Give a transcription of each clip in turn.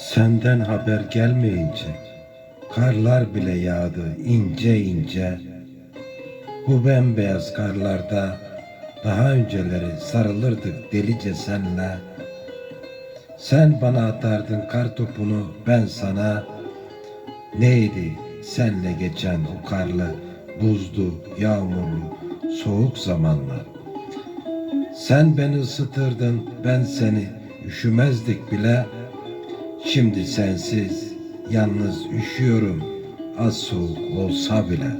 Senden haber gelmeyince karlar bile yağdı ince ince. Bu bembeyaz karlarda daha önceleri sarılırdık delice senle. Sen bana atardın kar topunu ben sana. Neydi senle geçen o karlı, buzlu, yağmurlu, soğuk zamanlar. Sen beni ısıtırdın, ben seni üşümezdik bile. Şimdi sensiz, yalnız üşüyorum, az soğuk olsa bile.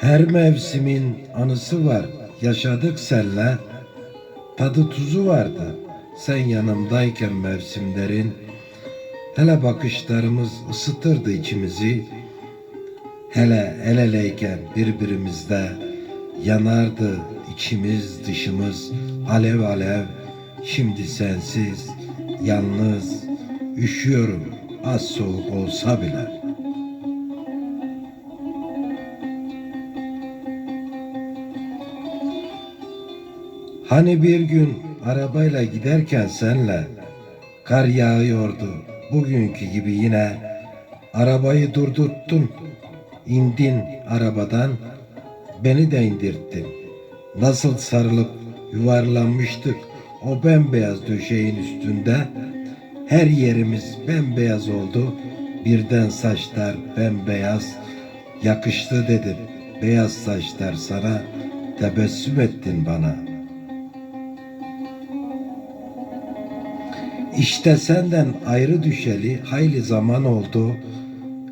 Her mevsimin anısı var, yaşadık senle. Tadı tuzu vardı, sen yanımdayken mevsimlerin. Hele bakışlarımız ısıtırdı içimizi. Hele el eleyken birbirimizde yanardı içimiz dışımız alev alev. Şimdi sensiz, yalnız, üşüyorum az soğuk olsa bile. Hani bir gün arabayla giderken senle kar yağıyordu bugünkü gibi yine arabayı durdurttun indin arabadan beni de indirttin nasıl sarılıp yuvarlanmıştık o bembeyaz döşeğin üstünde her yerimiz bembeyaz oldu birden saçlar bembeyaz yakıştı dedim beyaz saçlar sana tebessüm ettin bana.'' İşte senden ayrı düşeli hayli zaman oldu.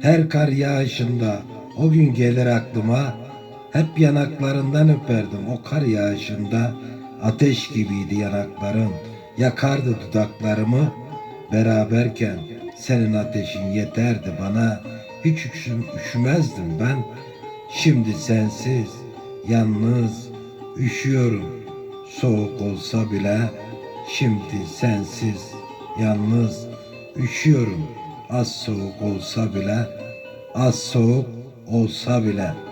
Her kar yağışında o gün gelir aklıma. Hep yanaklarından öperdim o kar yağışında. Ateş gibiydi yanakların, yakardı dudaklarımı. Beraberken senin ateşin yeterdi bana. Hiç üşüm, üşümezdim ben. Şimdi sensiz, yalnız, üşüyorum. Soğuk olsa bile şimdi sensiz, yalnız, üşüyorum. Az soğuk olsa bile, az soğuk olsa bile.''